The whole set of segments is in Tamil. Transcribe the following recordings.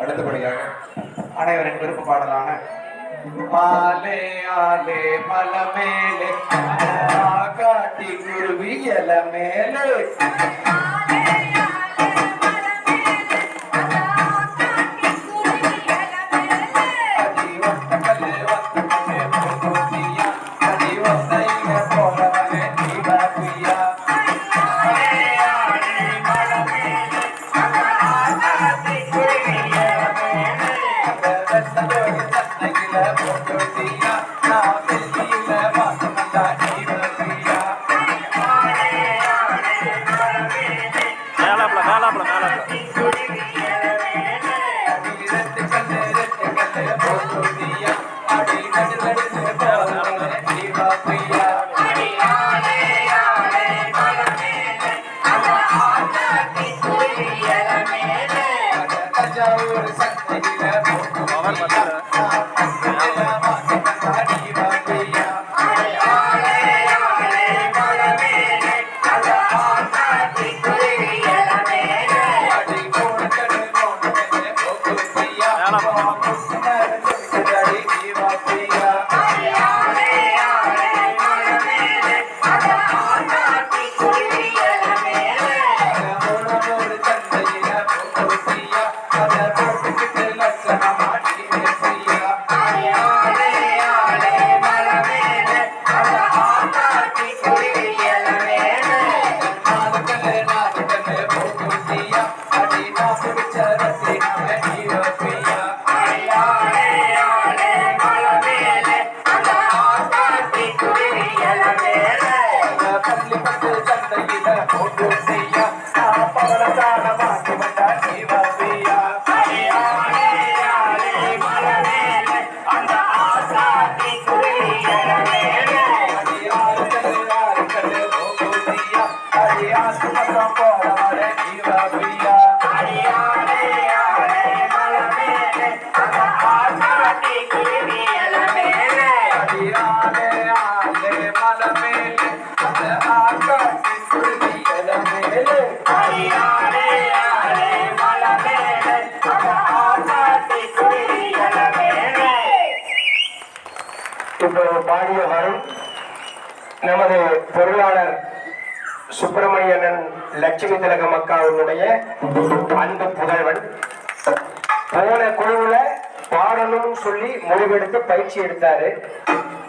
அடுத்தபடியாக அனைவரின் விருப்ப பாடலான மாலே ஆலே மல மேலே காட்டி குருவியல மேலே Yeah. இப்போ பாடிய வரும் நமது பொருளாளர் சுப்பிரமணியனன் லட்சுமி திலகம் அக்காவுடைய அன்பு புகழ்வன். போன குழுவுல பாடணும்னு சொல்லி முடிவெடுத்து பயிற்சி எடுத்தாரு.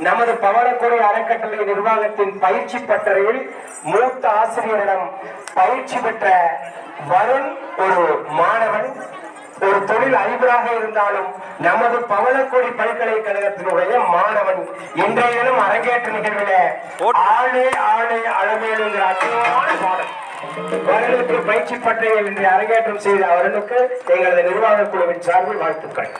நமது பவனக்குறை அறக்கட்டளை நிர்வாகத்தின் பயிற்சி பட்டறையில் மூத்த ஆசிரியரிடம் பயிற்சி பெற்ற வருண் ஒரு மாணவன் ஒரு தொழில் அதிபராக இருந்தாலும் நமது பவளக்கோடி பல்கலைக்கழகத்தினுடைய மாணவன். இன்றைய தினம் அரங்கேற்ற நிகழ்வில ஆளே ஆளே அளமேலுங்கிற அற்புதமான பாடல். வருடத்திற்கு பயிற்சி பட்டறையில் இன்று அரங்கேற்றம் செய்த அவர்களுக்கு எங்களது நிர்வாக குழுவின் சார்பில் வாழ்த்துக்கள்.